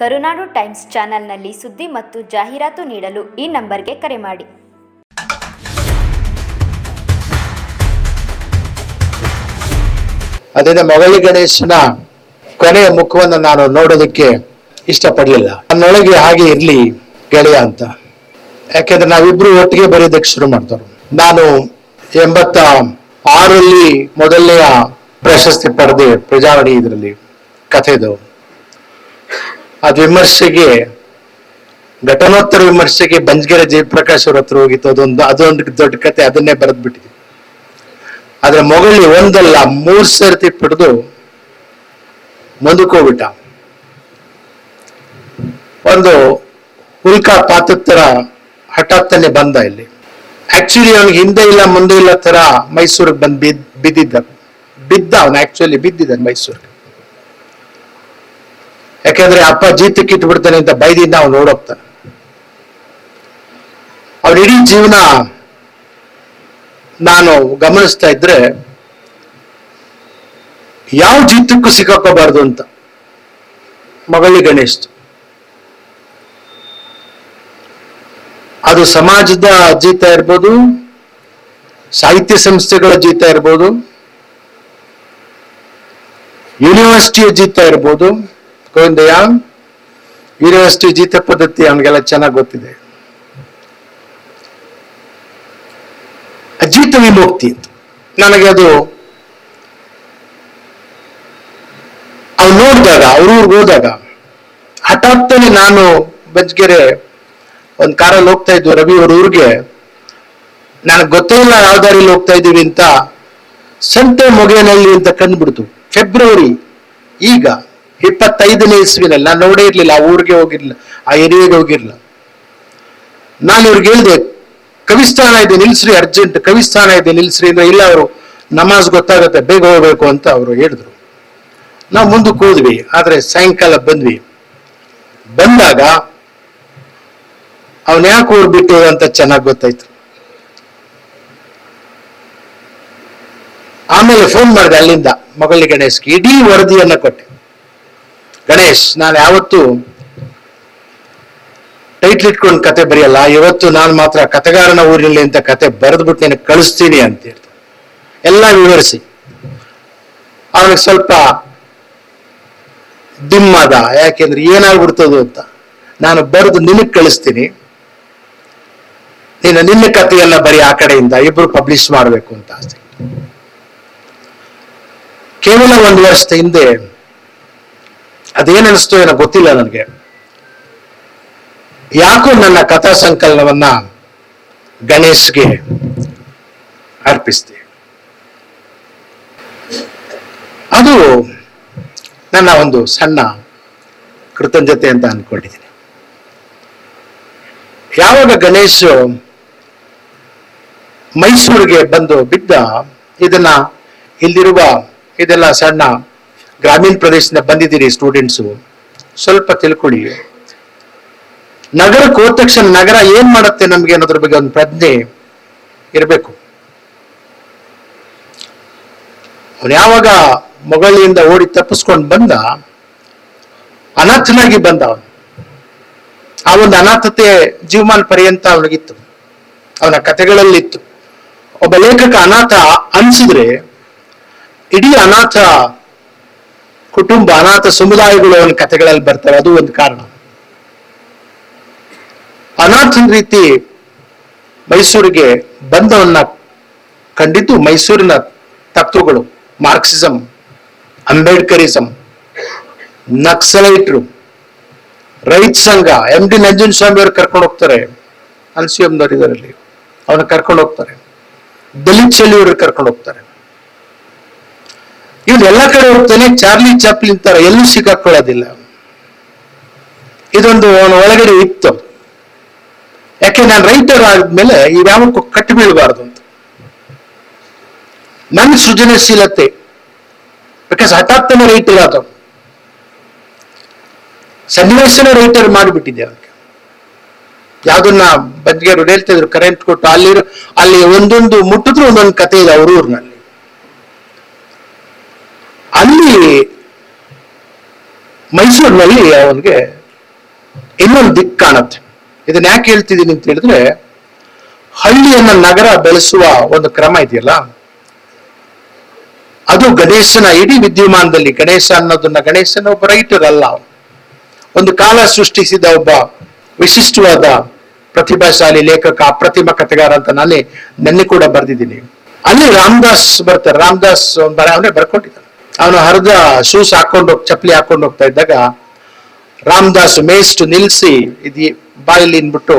ಕರುನಾಡು times ಚಾನೆಲ್ನಲ್ಲಿ ಸುದ್ದಿ ಮತ್ತು ಜಾಹೀರಾತು ನೀಡಲು ಈ ನಂಬರ್ಗೆ ಕರೆ ಮಾಡಿ. ಅದರಿಂದ ಮೊಗಳಿ ಗಣೇಶನ ಕೊನೆಯ ಮುಖವನ್ನು ನಾನು ನೋಡೋದಕ್ಕೆ ಇಷ್ಟಪಡಲಿಲ್ಲ. ನನ್ನೊಳಗೆ ಹಾಗೆ ಇರಲಿ ಗೆಳೆಯ ಅಂತ. ಯಾಕೆಂದ್ರೆ ನಾವಿಬ್ರು ಒಟ್ಟಿಗೆ ಬರೆಯೋದಕ್ಕೆ ಶುರು ಮಾಡ್ತಾರೆ. ನಾನು ಎಂಬತ್ತ ಆರಲ್ಲಿ ಮೊದಲನೆಯ ಪ್ರಶಸ್ತಿ ಪಡೆದೆ ಪ್ರಜಾವಾಣಿ ಇದರಲ್ಲಿ, ಕಥೆದು. ಅದು ವಿಮರ್ಶೆಗೆ, ಘಟನೋತ್ತರ ವಿಮರ್ಶೆಗೆ ಬಂಜ್ಗೆರೆ ಜಯಪ್ರಕಾಶ್ ಅವ್ರ ಹತ್ರ ಹೋಗಿತ್ತು. ಅದೊಂದು ಅದೊಂದು ದೊಡ್ಡ ಕತೆ, ಅದನ್ನೇ ಬರೆದ್ಬಿಟ್ಟಿದೆ ಆದ್ರೆ ಮೊಗಳಿ ಒಂದಲ್ಲ, ಮೂರ್ ಸರ್ತಿ ಪಡೆದು ಮುಂದಕ್ಕೋಗ್ಬಿಟ್ಟ. ಒಂದು ಉಲ್ಕಾ ಪಾತತ್ತರ ಹಠಾತ್ತನೆ ಬಂದ ಇಲ್ಲಿ. ಆಕ್ಚುಲಿ ಅವನಿಗೆ ಹಿಂದೆ ಇಲ್ಲ, ಮುಂದೆ ಇಲ್ಲ ತರ ಮೈಸೂರಿಗೆ ಬಿದ್ ಬಿದ್ದಿದ್ದ. ಬಿದ್ದ ಅವನು ಆಕ್ಚುಲಿ ಬಿದ್ದಿದ್ದಾನೆ ಮೈಸೂರಿಗೆ. ಯಾಕಂದ್ರೆ ಅಪ್ಪ ಜೀತಕ್ಕೆ ಇಟ್ಬಿಡ್ತಾನೆ ಅಂತ ಬೈದಿಂದ ಅವ್ನು ನೋಡೋಗ್ತಾನೆ ಅವ್ರ ಇಡೀ ಜೀವನ ನಾನು ಗಮನಿಸ್ತಾ ಇದ್ರೆ ಯಾವ ಜೀತಕ್ಕೂ ಸಿಕ್ಕಾಕೋಬಾರ್ದು ಅಂತ. ಮಗಳಿ ಗಣೇಶ್. ಅದು ಸಮಾಜದ ಜೀತ ಇರ್ಬೋದು, ಸಾಹಿತ್ಯ ಸಂಸ್ಥೆಗಳ ಜೀತ ಇರ್ಬೋದು, ಯೂನಿವರ್ಸಿಟಿಯ ಜೀತ ಇರ್ಬೋದು ಗೋವಿಂದಯ್ಯ ಯೂನಿವರ್ಸಿಟಿ ಜೀತ ಪದ್ಧತಿ ಅವನಿಗೆಲ್ಲ ಚೆನ್ನಾಗಿ ಗೊತ್ತಿದೆ. ಅಜೀತ ವಿಮುಕ್ತಿ ಅಂತ. ನನಗೆ ಅದು ಅವ್ರು ನೋಡಿದಾಗ, ಅವ್ರ ಊರಿಗೆ ಹೋದಾಗ ಹಠಾತ್ತಲ್ಲಿ ನಾನು ಬಜ್ಗೆರೆ ಒಂದ್ ಕಾರಲ್ಲಿ ಹೋಗ್ತಾ ಇದ್ವಿ ರವಿ ಅವ್ರ ಊರಿಗೆ. ನನಗೆ ಗೊತ್ತೇ ಇಲ್ಲ ಯಾವ ದಾರಿಲಿ ಹೋಗ್ತಾ ಇದೀವಿ ಅಂತ. ಸಂತೆ ಮೊಗೇನಲ್ಲಿ ಅಂತ ಕಂಡ್ಬಿಡ್ತು. ಫೆಬ್ರವರಿ ಈಗ. ಇಪ್ಪತ್ತೈದನೇ ಇಸ್ವಿನಲ್ಲಿ, ನಾನು ನೋಡೇ ಇರಲಿಲ್ಲ, ಆ ಊರಿಗೆ ಹೋಗಿರ್ಲಿಲ್ಲ, ಆ ಏರಿಯಾಗೆ ಹೋಗಿರ್ಲಿಲ್ಲ. ನಾನು ಇವ್ರಿಗೆ ಹೇಳಿದೆ, ಕವಿಸ್ಥಾನ ಇದೆ, ನಿಲ್ಸ್ರಿ ಅರ್ಜೆಂಟ್, ಕವಿಸ್ಥಾನ ಇದೆ, ನಿಲ್ಸ್ರಿ ಅಂದ್ರೆ ಇಲ್ಲ ಅವರು, ನಮಾಜ್ ಗೊತ್ತಾಗತ್ತೆ, ಬೇಗ ಹೋಗ್ಬೇಕು, ಅಂತ ಅವರು ಹೇಳಿದ್ರು. ನಾವು ಮುಂದಕ್ಕೆ ಹೋದ್ವಿ, ಆದ್ರೆ ಸಾಯಂಕಾಲ ಬಂದ್ವಿ. ಬಂದಾಗ, ಅವನ್ ಯಾಕೆ ಊರ್ಬಿಟ್ಟು ಅಂತ ಚೆನ್ನಾಗಿ ಗೊತ್ತಾಯ್ತು. ಆಮೇಲೆ ಫೋನ್ ಮಾಡಿದೆ ಅಲ್ಲಿಂದ, ಮಗಳಿಗೆ ಗಣೇಶ್ಗೆ, ಇಡೀ ವರದಿಯನ್ನ ಕೊಟ್ಟೆ. ಗಣೇಶ್, ನಾನು ಯಾವತ್ತು ಟೈಟ್ಲ್ ಇಟ್ಕೊಂಡು ಕತೆ ಬರೆಯಲ್ಲ, ಇವತ್ತು ನಾನು ಮಾತ್ರ ಕತೆಗಾರನ ಊರಿನಲ್ಲಿ ಅಂತ ಕತೆ ಬರೆದ್ಬಿಟ್ಟು ನಿನಗೆ ಕಳಿಸ್ತೀನಿ ಅಂತ ಹೇಳ್ತಾರೆ ಎಲ್ಲ ವಿವರಿಸಿ. ಅವನಿಗೆ ಸ್ವಲ್ಪ ದಿಮ್ಮದ ಯಾಕೆಂದ್ರೆ ಏನಾಗ್ಬಿಡ್ತದೋ ಅಂತ. ನಾನು ಬರೆದು ನಿನಗೆ ಕಳಿಸ್ತೀನಿ. ನೀನು ನಿನ್ನ ಕಥೆಯನ್ನ ಬರೀ ಆ ಕಡೆಯಿಂದ, ಇಬ್ರು ಪಬ್ಲಿಷ್ ಮಾಡಬೇಕು ಅಂತ ಆಸೆ. ಕೇವಲ ಒಂದು ವರ್ಷದ ಹಿಂದೆ ಅದೇನ್ ಅನಿಸ್ತು ಏನೋ ಗೊತ್ತಿಲ್ಲ ನನಗೆ. ಯಾಕೋ ನನ್ನ ಕಥಾ ಸಂಕಲನವನ್ನ ಗಣೇಶ್ಗೆ ಅರ್ಪಿಸ್ತೀನಿ ಅದು ನನ್ನ ಒಂದು ಸಣ್ಣ ಕೃತಜ್ಞತೆ ಅಂತ ಅನ್ಕೊಂಡಿದ್ದೀನಿ. ಯಾವಾಗ ಗಣೇಶ್ ಮೈಸೂರಿಗೆ ಬಂದು ಬಿದ್ದ, ಇದನ್ನ ಇಲ್ಲಿರುವ ಇದೆಲ್ಲ ಸಣ್ಣ ಗ್ರಾಮೀಣ ಪ್ರದೇಶದಿಂದ ಬಂದಿದ್ದೀರಿ ಸ್ಟೂಡೆಂಟ್ಸು ಸ್ವಲ್ಪ ತಿಳ್ಕೊಳ್ಳಿ. ನಗರಕ್ಕೆ ಹೋದ ತಕ್ಷಣ ನಗರ ಏನ್ ಮಾಡುತ್ತೆ ನಮ್ಗೆ ಅನ್ನೋದ್ರ ಬಗ್ಗೆ ಒಂದು ಪ್ರಜ್ಞೆ ಇರಬೇಕು. ಅವನು ಯಾವಾಗ ಮೊಗಳಿಯಿಂದ ಓಡಿ ತಪ್ಪಿಸ್ಕೊಂಡು ಬಂದ, ಅನಾಥನಾಗಿ ಬಂದ ಅವನು. ಆ ಒಂದು ಅನಾಥತೆ ಜೀವಮಾನ ಪರ್ಯಂತ ಅವನಿಗಿತ್ತು. ಅವನ ಕಥೆಗಳಲ್ಲಿತ್ತು. ಒಬ್ಬ ಲೇಖಕ ಅನಾಥ ಅನ್ಸಿದ್ರೆ, ಇಡೀ ಅನಾಥ ಕುಟುಂಬ ಅನಾಥ ಸಮುದಾಯಗಳು ಅವನ ಕಥೆಗಳಲ್ಲಿ ಬರ್ತವೆ ಅದು ಒಂದು ಕಾರಣ. ಅನಾಥನ ರೀತಿ ಮೈಸೂರಿಗೆ ಬಂದವನ್ನ ಕಂಡಿದ್ದು ಮೈಸೂರಿನ ತತ್ವಗಳು. ಮಾರ್ಕ್ಸಿಸಂ, ಅಂಬೇಡ್ಕರಿಸಂ, ನಕ್ಸಲೈಟ್ರು, ರೈತ ಸಂಘ, ಎಂ ಡಿ ನಂಜನ್ ಸ್ವಾಮಿ ಅವರು ಕರ್ಕೊಂಡು ಹೋಗ್ತಾರೆ. ಅನ್ಸಿಯಂದವ್ರು ಇದರಲ್ಲಿ. ಅವನ್ನ ಕರ್ಕೊಂಡು ಹೋಗ್ತಾರೆ. ದಲಿತ್ ಶೈಲಿಯವರು ಕರ್ಕೊಂಡು ಹೋಗ್ತಾರೆ. ಇವ್ನು ಎಲ್ಲ ಕಡೆ ಹೋಗ್ತಾನೆ, ಚಾರ್ಲಿ ಚಾಪ್ಲಿನ್ ತರ ಎಲ್ಲೂ ಸಿಕ್ಕಾಕೊಳ್ಳೋದಿಲ್ಲ. ಇದೊಂದು ಅವನ ಒಳಗಡೆ ಇತ್ತು. ಯಾಕೆ, ನಾನು ರೈಟರ್ ಆದ್ಮೇಲೆ ಇವ್ಯಾವಕ್ಕೂ ಕಟ್ಟಿ ಬೀಳಬಾರ್ದು ಅಂತ. ನನ್ನ ಸೃಜನಶೀಲತೆ ಬಿಕಾಸ್ ಹಠಾತ್ತನ ರೈಟರ್ ಆತ ಸನ್ನಿವೇಶನ ರೈಟರ್ ಮಾಡಿಬಿಟ್ಟಿದ್ದೆ ಅವನಿಗೆ ಯಾವ್ದನ್ನ ಬದ್ಗೆರು ಹೇಳ್ತಿದ್ರು ಕರೆಂಟ್ ಕೊಟ್ಟು ಅಲ್ಲಿರೋ ಅಲ್ಲಿ ಒಂದೊಂದು ಮುಟ್ಟಿದ್ರು ಒಂದೊಂದು ಕತೆ ಇದೆ ಅವ್ರ ಊರಿನಲ್ಲಿ ಅಲ್ಲಿ ಮೈಸೂರಿನಲ್ಲಿ ಅವನಿಗೆ ಇನ್ನೊಂದು ದಿಕ್ಕು ಕಾಣುತ್ತೆ. ಇದನ್ನ ಯಾಕೆ ಹೇಳ್ತಿದ್ದೀನಿ ಅಂತ ಹೇಳಿದ್ರೆ, ಹಳ್ಳಿಯನ್ನ ನಗರ ಬೆಳೆಸುವ ಒಂದು ಕ್ರಮ ಇದೆಯಲ್ಲ, ಅದು ಗಣೇಶನ ಇಡೀ ವಿದ್ಯಮಾನದಲ್ಲಿ, ಗಣೇಶ ಅನ್ನೋದನ್ನ ಗಣೇಶನ ಒಬ್ಬ ರೈಟರ್ ಅಲ್ಲ. ಒಂದು ಕಾಲ ಸೃಷ್ಟಿಸಿದ ಒಬ್ಬ ವಿಶಿಷ್ಟವಾದ ಪ್ರತಿಭಾಶಾಲಿ ಲೇಖಕ ಅಪ್ರತಿಮ ಕಥೆಗಾರ ಅಂತ ನಾನೇ ನೆನ್ನೆ ಕೂಡ ಬರೆದಿದ್ದೀನಿ. ಅಲ್ಲಿ ರಾಮದಾಸ್ ಬರ್ತಾರೆ. ರಾಮದಾಸ್ ಬರ ಅವನೇ ಬರ್ಕೊಂಡಿದ್ದಾನೆ. ಅವನು ಹರಿದ ಶೂಸ್ ಹಾಕೊಂಡು ಚಪ್ಪಲಿ ಹಾಕೊಂಡು ಹೋಗ್ತಾ ಇದ್ದಾಗ ರಾಮದಾಸ್ ಮೇಸ್ಟ್ ನಿಲ್ಸಿ ಇದು ಬಾಯಲ್ಲಿ ಇನ್ಬಿಟ್ಟು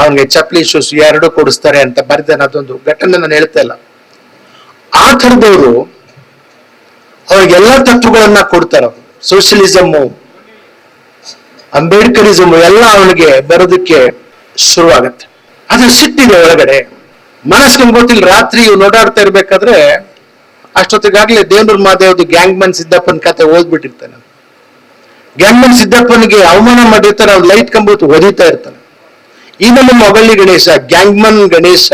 ಅವನಿಗೆ ಚಪ್ಪಲಿ ಶೂಸ್ ಎರಡು ಕೊಡಿಸ್ತಾರೆ ಅಂತ ಬರೆದಾನೆ ಅದೊಂದು ಘಟನೆ ನಾನು ಹೇಳ್ತಾ ಇಲ್ಲ. ಆ ಥರದವರು ಅವ್ರಿಗೆಲ್ಲ ತತ್ವಗಳನ್ನ ಕೊಡ್ತಾರೆ ಸೋಷಿಯಲಿಸಮು ಅಂಬೇಡ್ಕರಿಸಮ್ ಎಲ್ಲ ಅವನಿಗೆ ಬರೋದಕ್ಕೆ ಶುರುವಾಗತ್ತೆ. ಅದು ಸಿಟ್ಟಿದೆ ಒಳಗಡೆ ಮನಸ್ಸು ಗೊತ್ತಿಲ್ಲ, ರಾತ್ರಿ ಓಡಾಡ್ತಾ ಇರ್ಬೇಕಾದ್ರೆ ಅಷ್ಟೊತ್ತಿಗಾಗ್ಲೇ ದೇವ್ರ ಮಾದೇವ್ದು ಗ್ಯಾಂಗ್ಮನ್ ಸಿದ್ದಪ್ಪನ ಕತೆ ಓದ್ಬಿಟ್ಟಿರ್ತಾನೆ. ಗ್ಯಾಂಗ್ಮನ್ ಸಿದ್ದಪ್ಪನಿಗೆ ಅವಮಾನ ಮಾಡಿರ್ತಾನೆ, ಅವ್ನು ಲೈಟ್ ಕಂಬಿಟ್ಟು ಒದಿತಾ ಇರ್ತಾನೆ. ಈ ನಮ್ಮ ಮೊಗಳಿ ಗಣೇಶ ಗ್ಯಾಂಗ್ಮನ್ ಗಣೇಶ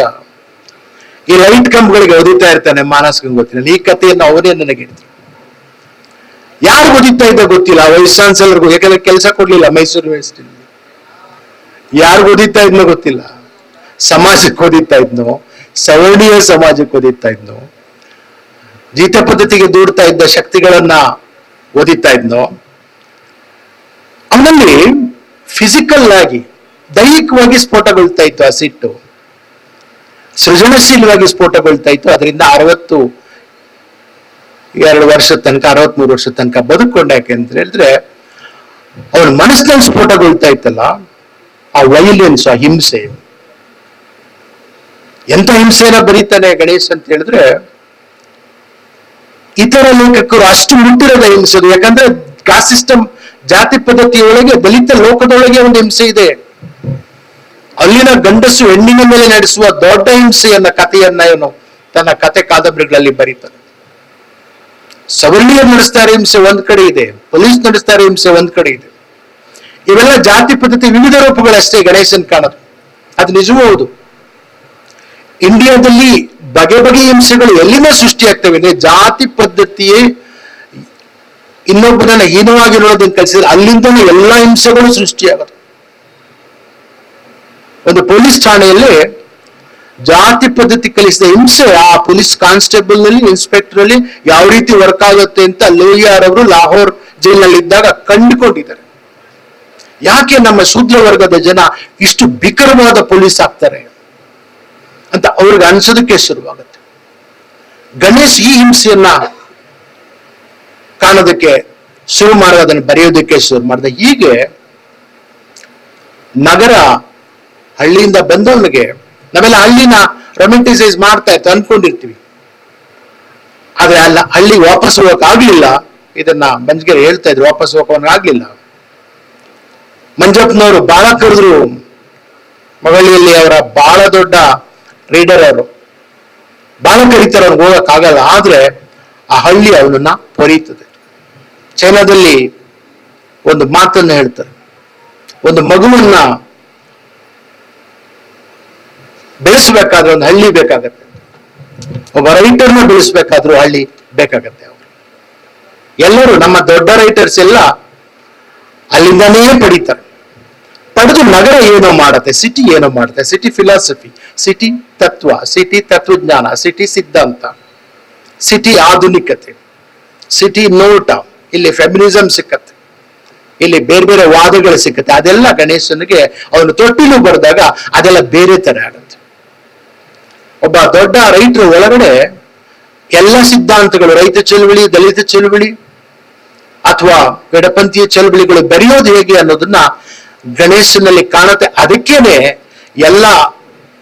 ಈ ಲೈಟ್ ಕಂಬಗಳಿಗೆ ಒದಿತಾ ಇರ್ತಾನೆ ಮಾನಸ್ ಗೊತ್ತಿಲ್ಲ. ಈ ಕಥೆಯನ್ನು ಅವರೇ ನನಗೆ ಹೇಳ್ತಾರೆ ಯಾರು ಓದಿತಾ ಇದ್ದ ಗೊತ್ತಿಲ್ಲ. ವೈಸ್ ಚಾನ್ಸಲರ್ಗೂ ಯಾಕಂದ್ರೆ ಕೆಲಸ ಕೊಡ್ಲಿಲ್ಲ, ಮೈಸೂರು ಯೂನಿವರ್ಸಿಟಿ ಯಾರು ಓದಿತಾ ಇದ್ನೋ ಗೊತ್ತಿಲ್ಲ. ಸಮಾಜಕ್ಕೆ ಓದಿತಾ ಇದ್ನೋ, ಸವರ್ಣೀಯ ಸಮಾಜಕ್ಕೆ ಓದಿತಾ ಇದ್ನೋ ಜೀತ ಪದ್ಧತಿಗೆ ದೂಡ್ತಾ ಇದ್ದ ಶಕ್ತಿಗಳನ್ನ ಓದಿತಾ ಇದ್ನೋ, ಅವನಲ್ಲಿ ಫಿಸಿಕಲ್ ಆಗಿ, ದೈಹಿಕವಾಗಿ ಸ್ಫೋಟಗೊಳ್ತಾ ಇತ್ತು ಆ ಸಿಟ್ಟು. ಸೃಜನಶೀಲವಾಗಿ ಸ್ಫೋಟಗೊಳ್ತಾ ಇತ್ತು. ಅದರಿಂದ ಅರವತ್ತು ಎರಡು ವರ್ಷದ ತನಕ, ಅರವತ್ಮೂರು ವರ್ಷದ ತನಕ ಬದುಕೊಂಡ ಯಾಕೆ ಅಂತ ಹೇಳಿದ್ರೆ ಅವನ ಮನಸ್ಸಿನಲ್ಲಿ ಸ್ಫೋಟಗೊಳ್ತಾ ಇತ್ತಲ್ಲ, ಆ ವೈಲೆನ್ಸ್ ಆ ಹಿಂಸೆ. ಎಂತ ಹಿಂಸೆಯನ್ನ ಬರೀತಾನೆ ಗಣೇಶ್ ಅಂತ ಹೇಳಿದ್ರೆ ಇತರ ಲೇಖಕರು ಅಷ್ಟು ಮುಟ್ಟಿರದ ಹಿಂಸೆ ಯಾಕಂದ್ರೆ ಕಾಸ್ಟ್ ಸಿಸ್ಟಮ್ ಜಾತಿ ಪದ್ಧತಿಯೊಳಗೆ ದಲಿತ ಲೋಕದೊಳಗೆ ಒಂದು ಹಿಂಸೆ ಇದೆ. ಅಲ್ಲಿನ ಗಂಡಸು ಹೆಣ್ಣಿನ ಮೇಲೆ ನಡೆಸುವ ದೊಡ್ಡ ಹಿಂಸೆಯನ್ನ, ಕಥೆಯನ್ನ ಏನು ತನ್ನ ಕತೆ ಕಾದಂಬರಿಗಳಲ್ಲಿ ಬರೀತಾನೆ. ಸವರ್ಣೀಯರು ನಡೆಸ್ತಾರೆ ಹಿಂಸೆ ಒಂದ್ ಕಡೆ ಇದೆ, ಪೊಲೀಸ್ ನಡೆಸ್ತಾರೆ ಹಿಂಸೆ ಒಂದ್ ಕಡೆ ಇದೆ. ಇವೆಲ್ಲ ಜಾತಿ ಪದ್ಧತಿ ವಿವಿಧ ರೂಪಗಳಷ್ಟೇ ಗಣೇಶನ್ ಕಾಣೋದು. ಅದು ನಿಜವೂ ಹೌದು? ಇಂಡಿಯಾದಲ್ಲಿ ಬಗೆ ಬಗೆ ಹಿಂಸೆಗಳು ಎಲ್ಲಿಂದ ಸೃಷ್ಟಿಯಾಗ್ತವೆ ಅಂದ್ರೆ ಜಾತಿ ಪದ್ಧತಿಯೇ ಇನ್ನೊಬ್ಬನನ್ನ ಹೀನವಾಗಿ ನೋಡೋದನ್ನ ಕಲಿಸಿದ್ರೆ ಅಲ್ಲಿಂದನೂ ಎಲ್ಲಾ ಹಿಂಸೆಗಳು ಸೃಷ್ಟಿಯಾಗುತ್ತೆ ಒಂದು ಪೊಲೀಸ್ ಠಾಣೆಯಲ್ಲಿ ಜಾತಿ ಪದ್ಧತಿ ಕಲಿಸಿದ ಹಿಂಸೆ ಆ ಪೊಲೀಸ್ ಕಾನ್ಸ್ಟೇಬಲ್ನಲ್ಲಿ, ಇನ್ಸ್ಪೆಕ್ಟರ್ ಅಲ್ಲಿ ಯಾವ ರೀತಿ ವರ್ಕ್ ಆಗುತ್ತೆ ಅಂತ ಲೋಹಿಯಾರ್ ಅವರು ಲಾಹೋರ್ ಜೈಲಿನಲ್ಲಿ ಇದ್ದಾಗ ಕಂಡುಕೊಂಡಿದ್ದಾರೆ. ಯಾಕೆ ನಮ್ಮ ಶೂದ್ರ ವರ್ಗದ ಜನ ಇಷ್ಟು ಬಿಕರವಾದ ಪೊಲೀಸ್ ಆಗ್ತಾರೆ? ಅಂತ ಅವ್ರಿಗೆ ಅನ್ಸೋದಕ್ಕೆ ಶುರುವಾಗುತ್ತೆ. ಗಣೇಶ್ ಈ ಹಿಂಸೆಯನ್ನ ಕಾಣೋದಕ್ಕೆ ಶುರು ಮಾಡಿದ ಅದನ್ನು ಬರೆಯೋದಕ್ಕೆ ಶುರು ಮಾಡಿದ. ಹೀಗೆ ನಗರ ಹಳ್ಳಿಯಿಂದ ಬಂದವನಿಗೆ ನಾವೆಲ್ಲ ಹಳ್ಳಿನ ರೊಮ್ಯಾಂಟಿಸೈಸ್ ಮಾಡ್ತಾ ಇತ್ತು ಅನ್ಕೊಂಡಿರ್ತೀವಿ. ಆದ್ರೆ ಅಲ್ಲ, ಹಳ್ಳಿ ವಾಪಸ್ ಹೋಗಕ್ ಆಗ್ಲಿಲ್ಲ ಇದನ್ನ ಮಂಜ್ಗೆರೆ ಹೇಳ್ತಾ ಇದ್ರು, ವಾಪಸ್ ಹೋಗೋನ್ ಆಗ್ಲಿಲ್ಲ ಮಂಜಪ್ಪನವರು ಬಾಳ ಕರೆದ್ರು. ಮಗಳಿಯಲ್ಲಿ ಅವರ ಬಹಳ ದೊಡ್ಡ ರೀಡರ್ ಅವರು. ಬಾಣ ಕರೀತಾರೆ ಅವ್ರಿಗೆ ಹೋಗಕ್ ಆಗಲ್ಲ, ಆದ್ರೆ ಆ ಹಳ್ಳಿ ಅವನನ್ನ ಪೊರೀತದೆ ಚೈನಾದಲ್ಲಿ ಒಂದು ಮಾತನ್ನ ಹೇಳ್ತಾರೆ. ಒಂದು ಮಗುವನ್ನ ಬೆಳೆಸ್ಬೇಕಾದ್ರೆ, ಒಂದು ಹಳ್ಳಿ ಬೇಕಾಗತ್ತೆ. ಒಬ್ಬ ರೈಟರ್ನ ಬೆಳೆಸಬೇಕಾದ್ರೂ ಹಳ್ಳಿ ಬೇಕಾಗತ್ತೆ ಅವರು ಎಲ್ಲರೂ ನಮ್ಮ ದೊಡ್ಡ ರೈಟರ್ಸ್ ಎಲ್ಲ ಅಲ್ಲಿಂದನೇ ಪಡಿತಾರೆ. ಪಡೆದು ನಗರ ಏನೋ ಮಾಡುತ್ತೆ ಸಿಟಿ ಏನೋ ಮಾಡುತ್ತೆ ಸಿಟಿ ಫಿಲಾಸಫಿ ಸಿಟಿ ತತ್ವ, ಸಿಟಿ ತತ್ವಜ್ಞಾನ, ಸಿಟಿ ಸಿದ್ಧಾಂತ, ಸಿಟಿ ಆಧುನಿಕತೆ, ಸಿಟಿ ನೋಟ, ಇಲ್ಲಿ ಫೆಮಿನಿಸಮ್ ಸಿಕ್ಕತ್ತೆ. ಇಲ್ಲಿ ಬೇರೆ ಬೇರೆ ವಾದಗಳು ಸಿಕ್ಕತ್ತೆ. ಅದೆಲ್ಲ ಗಣೇಶನಿಗೆ ಅವನು ತೊಟ್ಟಿಲು ಬರೆದಾಗ ಅದೆಲ್ಲ ಬೇರೆ ತರ ಆಗುತ್ತೆ. ಒಬ್ಬ ದೊಡ್ಡ ರೈತರು ಒಳಗಡೆ ಎಲ್ಲ ಸಿದ್ಧಾಂತಗಳು, ರೈತ ಚಳುವಳಿ, ದಲಿತ ಚಳುವಳಿ ಅಥವಾ ಗಡಪಂಥೀಯ ಚಳುವಳಿಗಳು ಬೆರೆಯೋದು ಹೇಗೆ ಅನ್ನೋದನ್ನ ಗಣೇಶನಲ್ಲಿ ಕಾಣುತ್ತೆ. ಅದಕ್ಕೇನೆ ಎಲ್ಲ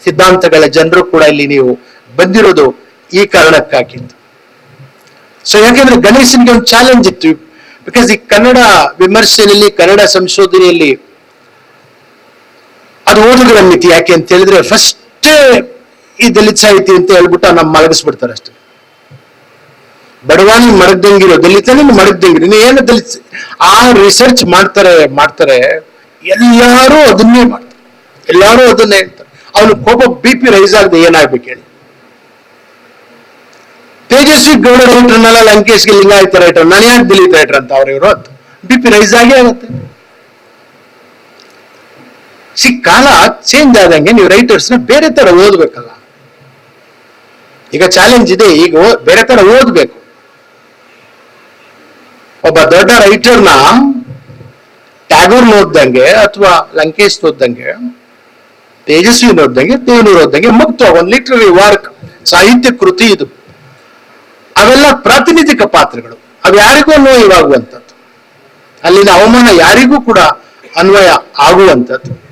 ಸಿದ್ಧಾಂತಗಳ ಜನರು ಕೂಡ ಇಲ್ಲಿ ನೀವು ಬಂದಿರೋದು ಈ ಕಾರಣಕ್ಕಾಗಿತ್ತು ಸೊ ಯಾಕೆಂದ್ರೆ ಗಣೇಶನ್ಗೆ ಒಂದು ಚಾಲೆಂಜ್ ಇತ್ತು. ಬಿಕಾಸ್ ಈ ಕನ್ನಡ ವಿಮರ್ಶೆಯಲ್ಲಿ, ಕನ್ನಡ ಸಂಶೋಧನೆಯಲ್ಲಿ ಅದು ಓದುಗರ ಮಿತಿ ಯಾಕೆ ಅಂತ ಹೇಳಿದ್ರೆ ಫಸ್ಟ್ ಈ ದಲಿತ ಸಾಹಿತಿ ಅಂತ ಹೇಳ್ಬಿಟ್ಟು ನಮ್ಮ ಮಲಗಿಸ್ಬಿಡ್ತಾರೆ ಅಷ್ಟೇ. ಬಡವಾನಿ ಮರದಂಗಿರೋ ದಲಿತ ಮಡಗ್ದಂಗಿರೋ ನೀನು ಏನು ದಲಿತ ಆ ರಿಸರ್ಚ್ ಮಾಡ್ತಾರೆ ಮಾಡ್ತಾರೆ, ಎಲ್ಲಾರು ಅದನ್ನೇ ಮಾಡ್ತಾರೆ. ಎಲ್ಲಾರು ಅದನ್ನೇ. ಅವನು ಕೋಪ ಬಿ ಪಿ ರೈಸ್ ಆಗದೆ ಏನಾಗ್ಬೇಕು ಹೇಳಿ? ತೇಜಸ್ವಿ ಗೌಡ ರೈಟ್ರನ್ನೆಲ್ಲ ಲಂಕೇಶ್ಗೆ ಲಿಂಗಾಯತ ರೈಟರ್ ನಾನು ಯಾಕೆ ದಿಲೀಪ್ ರೈಟರ್ ಅಂತ ಅವ್ರ ಇವರು ಅಂತ ಬಿ ಪಿ ರೈಸ್ ಆಗೇ ಆಗುತ್ತೆ. ಸಿ ಕಾಲ ಚೇಂಜ್ ಆದಂಗೆ ನೀವು ರೈಟರ್ಸ್ನ ಬೇರೆ ತರ ಓದ್ಬೇಕಲ್ಲ. ಈಗ ಚಾಲೆಂಜ್ ಇದೆ, ಈಗ ಬೇರೆ ತರ ಓದ್ಬೇಕು. ಒಬ್ಬ ದೊಡ್ಡ ರೈಟರ್ನ ಟ್ಯಾಗೋರ್ ಓದ್ದಂಗೆ ಅಥವಾ ಲಂಕೇಶ್ ಓದ್ದಂಗೆ ತೇಜಸ್ವಿ ಓದ್ದಂಗೆ ದೇವನೂರು ಓದ್ದಂಗೆ ಮುಕ್ತ ಒಂದು ಲಿಟ್ರರಿ ವರ್ಕ್ ಸಾಹಿತ್ಯ ಕೃತಿ ಇದು. ಅವೆಲ್ಲ ಪ್ರಾತಿನಿಧಿಕ ಪಾತ್ರಗಳು. ಅವು ಯಾರಿಗೂ ಅನ್ವಯವಾಗುವಂಥದ್ದು. ಅಲ್ಲಿನ ಅವಮಾನ ಯಾರಿಗೂ ಕೂಡ ಅನ್ವಯ ಆಗುವಂಥದ್ದು.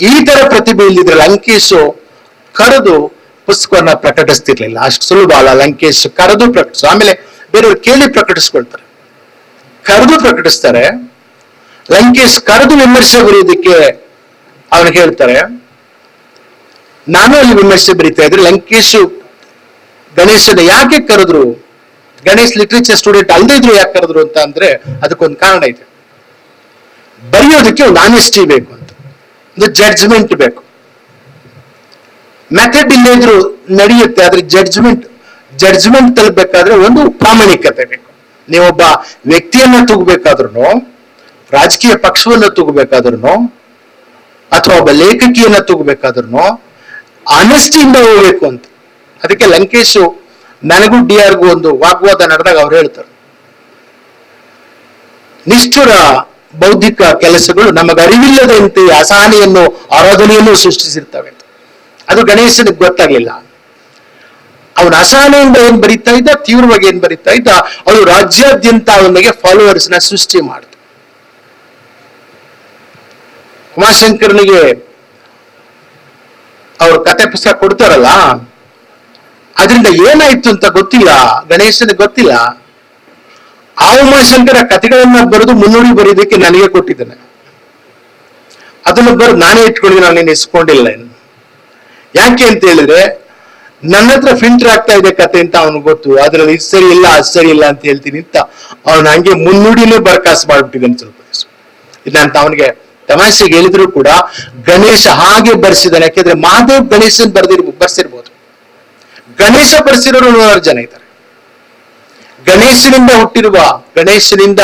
ಈ ತರ ಪ್ರತಿಭೆ ಇಲ್ಲಿದ್ರೆ ಲಂಕೇಶು ಕರೆದು ಪುಸ್ತಕವನ್ನ ಪ್ರಕಟಿಸ್ತಿರ್ಲಿಲ್ಲ. ಅಷ್ಟು ಸುಲಭ ಅಲ್ಲ. ಲಂಕೇಶ್ ಕರೆದು ಪ್ರಕಟಿಸು. ಆಮೇಲೆ ಬೇರೆಯವ್ರು ಕೇಳಿ ಪ್ರಕಟಿಸ್ಕೊಳ್ತಾರೆ. ಕರೆದು ಪ್ರಕಟಿಸ್ತಾರೆ. ಲಂಕೇಶ್ ಕರೆದು ವಿಮರ್ಶೆ ಬರೆಯೋದಕ್ಕೆ ಅವನು ಹೇಳ್ತಾರೆ, ನಾನು ಅಲ್ಲಿ ವಿಮರ್ಶೆ ಬರೀತಾ ಇದ್ರೆ ಲಂಕೇಶು ಗಣೇಶನ ಯಾಕೆ ಕರೆದ್ರು? ಗಣೇಶ್ ಲಿಟ್ರೇಚರ್ ಸ್ಟೂಡೆಂಟ್ ಅಲ್ಲದೆ ಇದ್ರು ಯಾಕೆ ಕರೆದ್ರು ಅಂತ ಅಂದ್ರೆ ಅದಕ್ಕೊಂದು ಕಾರಣ ಇದೆ. ಬರೆಯೋದಕ್ಕೆ ಒಂದು ಆನೆಸ್ಟಿ ಬೇಕು ಅಂತ, ಒಂದು ಜಡ್ಜ್ಮೆಂಟ್ ಬೇಕು. ಮೆಥಡ್ ಇಲ್ಲದ್ರು ನಡೆಯುತ್ತೆ, ಆದ್ರೆ ಜಡ್ಜ್ಮೆಂಟ್ ಜಡ್ಜ್ಮೆಂಟ್ ತಲುಪಬೇಕಾದ್ರೆ ಒಂದು ಪ್ರಾಮಾಣಿಕತೆ ಬೇಕು. ನೀವೊಬ್ಬ ವ್ಯಕ್ತಿಯನ್ನ ತೂಗಬೇಕಾದ್ರೂ ರಾಜಕೀಯ ಪಕ್ಷವನ್ನ ತೂಗಬೇಕಾದ್ರೂ ಅಥವಾ ಒಬ್ಬ ಲೇಖಕಿಯನ್ನ ತೂಗಬೇಕಾದ್ರೂ ಆನೆಸ್ಟಿಯಿಂದ ಹೋಗ್ಬೇಕು ಅಂತ. ಅದಕ್ಕೆ ಲಂಕೇಶು ನನಗೂ ಡಿ ಆರ್ಗೂ ಒಂದು ವಾಗ್ವಾದ ನಡೆದಾಗ ಅವ್ರು ಹೇಳ್ತಾರೆ. ನಿಷ್ಠುರ ಬೌದ್ಧಿಕ ಕೆಲಸಗಳು ನಮಗೆ ಅರಿವಿಲ್ಲದಂತೆ ಅಸಹನೆಯನ್ನು ಆರಾಧನೆಯನ್ನು ಸೃಷ್ಟಿಸಿರ್ತವೆ. ಅದು ಗಣೇಶನಿಗೆ ಗೊತ್ತಾಗ್ಲಿಲ್ಲ. ಅವನ ಅಸಹನೆಯಿಂದ ಏನ್ ಬರೀತಾ ಇದ್ದ, ತೀವ್ರವಾಗಿ ಏನ್ ಬರೀತಾ ಇದ್ದ, ಅವನು ರಾಜ್ಯಾದ್ಯಂತ ಅವನಿಗೆ ಫಾಲೋವರ್ಸ್ನ ಸೃಷ್ಟಿ ಮಾಡಿತು ಉಮಾಶಂಕರನಿಗೆ ಅವ್ರ ಕತೆ ಪುಸ್ತಕ ಕೊಡ್ತಾರಲ್ಲ, ಅದರಿಂದ ಏನಾಯ್ತು ಅಂತ ಗೊತ್ತಿಲ್ಲ, ಗಣೇಶನಿಗೆ ಗೊತ್ತಿಲ್ಲ. ಆ ಉಮಾಶಂಕರ ಕಥೆಗಳನ್ನ ಬರೆದು ಮುನ್ನುಡಿ ಬರೆಯೋದಕ್ಕೆ ನನಗೆ ಕೊಟ್ಟಿದ್ದಾನೆ. ಅದನ್ನು ಬರೆದು ನಾನೇ ಇಟ್ಕೊಂಡಿದ್ದೀನಿ, ನಾನು ಇಸ್ಕೊಂಡಿಲ್ಲ ಯಾಕೆ ಅಂತ ಹೇಳಿದ್ರೆ, ನನ್ನ ಹತ್ರ ಫಿಲ್ಟರ್ ಆಗ್ತಾ ಇದೆ ಕತೆ ಅಂತ ಅವ್ನು ಗೊತ್ತು ಅದ್ರಲ್ಲಿ ಇದು ಸರಿ ಇಲ್ಲ, ಅದು ಸರಿ ಇಲ್ಲ ಅಂತ ಹೇಳ್ತೀನಿ ಅಂತ. ಅವನು ಹಂಗೆ ಮುನ್ನುಡಿನೇ ಬರ್ಕಾಸ್ ಮಾಡ್ಬಿಟ್ಟಿದ್ದಾನೆ ಸ್ವಲ್ಪ ಇದು ಇದಂತ ಅವನಿಗೆ ತಮಾಷೆಗೆ ಹೇಳಿದ್ರು ಕೂಡ ಗಣೇಶ ಹಾಗೆ ಬರ್ಸಿದ್ದಾನೆ. ಯಾಕೆಂದ್ರೆ ಮಹಾದೇವ್ ಗಣೇಶನ್ ಬರ್ದಿರ್, ಬರ್ಸಿರ್ಬೋದು. ಗಣೇಶ ಬರ್ಸಿರೋರು ನೂರಾರು ಜನ ಇದ್ದಾರೆ. ಗಣೇಶನಿಂದ ಹುಟ್ಟಿರುವ, ಗಣೇಶನಿಂದ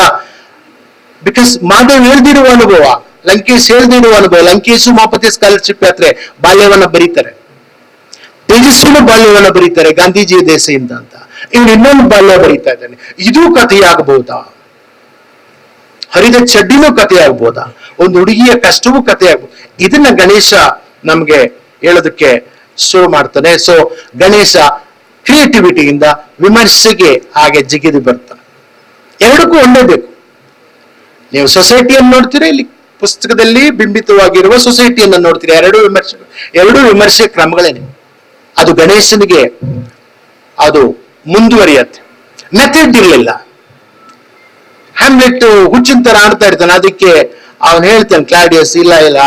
ಬಿಕಾಸ್ ಮಾಧವ್ ಹೇಳ್ದಿರುವ ಅನುಭವ, ಲಂಕೇಶ್ ಹೇಳ್ದಿರುವ ಅನುಭವ, ಲಂಕೇಶು ಮಾಪತಿ ಸ್ಕಾಲರ್ಶಿಪ್ ಯಾತ್ರೆ ಬಾಲ್ಯವನ್ನ ಬರೀತಾರೆ. ತೇಜಸ್ವಿನೂ ಬಾಲ್ಯವನ್ನ ಬರೀತಾರೆ ಗಾಂಧೀಜಿಯ ದೇಶದಿಂದ ಅಂತ. ಇವ್ರು ಇನ್ನೊಂದು ಬಾಲ್ಯ ಬರೀತಾ ಇದ್ದಾನೆ. ಇದು ಕಥೆಯಾಗಬಹುದಾ? ಹರಿದ ಚಡ್ಡಿನೂ ಕಥೆ ಆಗ್ಬೋದಾ ಒಂದು ಹುಡುಗಿಯ ಕಷ್ಟವೂ ಕಥೆ ಆಗ್ಬೋದು ಇದನ್ನ ಗಣೇಶ ನಮ್ಗೆ ಹೇಳೋದಕ್ಕೆ ಶುರು ಮಾಡ್ತಾನೆ. ಸೊ ಗಣೇಶ ಕ್ರಿಯೇಟಿವಿಟಿಯಿಂದ ವಿಮರ್ಶೆಗೆ ಹಾಗೆ ಜಿಗಿದು ಬರ್ತಾನೆ. ಎರಡಕ್ಕೂ ಒಂದೇ ಬೇಕು. ನೀವು ಸೊಸೈಟಿಯನ್ನು ನೋಡ್ತೀರಾ ಇಲ್ಲಿ? ಪುಸ್ತಕದಲ್ಲಿ ಬಿಂಬಿತವಾಗಿರುವ ಸೊಸೈಟಿಯನ್ನು ನೋಡ್ತೀರಾ? ಎರಡು ವಿಮರ್ಶೆ ಎರಡು ವಿಮರ್ಶೆ ಕ್ರಮಗಳೇನೆ ಅದು ಗಣೇಶನಿಗೆ ಅದು ಮುಂದುವರಿಯತ್ತೆ. ಮೆಥಡ್ ಇರಲಿಲ್ಲ. ಹ್ಯಾಮ್ಲೆಟ್ ಹುಚ್ಚಿನ ತರ ಆಡ್ತಾ ಇರ್ತಾನೆ. ಅದಕ್ಕೆ ಅವನು ಹೇಳ್ತಾನೆ, ಕ್ಲಾಡಿಯಸ್, ಇಲ್ಲ ಇಲ್ಲ.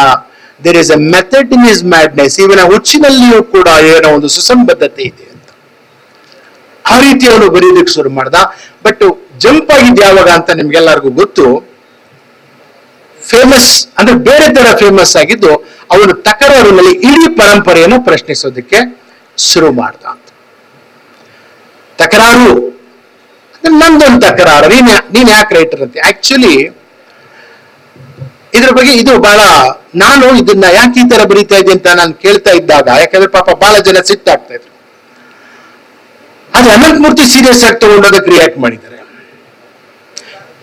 There is a method in his madness ಇವನ ಹುಚ್ಚಿನಲ್ಲಿಯೂ ಕೂಡ ಏನೋ ಒಂದು ಸುಸಂಬದ್ಧತೆ ಇದೆ ಅಂತ. ಆ ರೀತಿ ಅವನು ಬರೀಲಿಕ್ಕೆ ಶುರು ಮಾಡ್ದ. ಬಟ್ ಜಂಪ್ ಆಗಿದ್ದು ಯಾವಾಗ ಅಂತ ನಿಮ್ಗೆಲ್ಲರಿಗೂ ಗೊತ್ತು. ಫೇಮಸ್ ಅಂದ್ರೆ ಬೇರೆ ತರ ಫೇಮಸ್ ಆಗಿದ್ದು, ಅವನು ತಕರಾರಿನಲ್ಲಿ ಇಡೀ ಪರಂಪರೆಯನ್ನು ಪ್ರಶ್ನಿಸೋದಕ್ಕೆ ಶುರು ಮಾಡ್ದ ಅಂತ. ತಕರಾರು ನಂದೊಂದು ತಕರಾರು. ನೀನ್ ನೀನ್ ಯಾಕೆ ರೈಟರ್ ಅಂತ? ಆಕ್ಚುಲಿ ಇದ್ರ ಬಗ್ಗೆ ಇದು ಬಹಳ, ನಾನು ಇದನ್ನ ಯಾಕೆ ಈ ತರ ಬರೀತಾ ಇದ್ದೆ ಅಂತ ನಾನು ಕೇಳ್ತಾ ಇದ್ದಾಗ, ಯಾಕಂದ್ರೆ ಪಾಪ ಬಹಳ ಜನ ಸಿಟ್ಟಾಗ್ತಾ ಇದ್ರು. ಆದ್ರೆ ಅನಂತಮೂರ್ತಿ ಸೀರಿಯಸ್ ಆಗಿ ತಗೊಂಡೋದಕ್ಕೆ ರಿಯಾಕ್ಟ್ ಮಾಡಿದ್ದಾರೆ.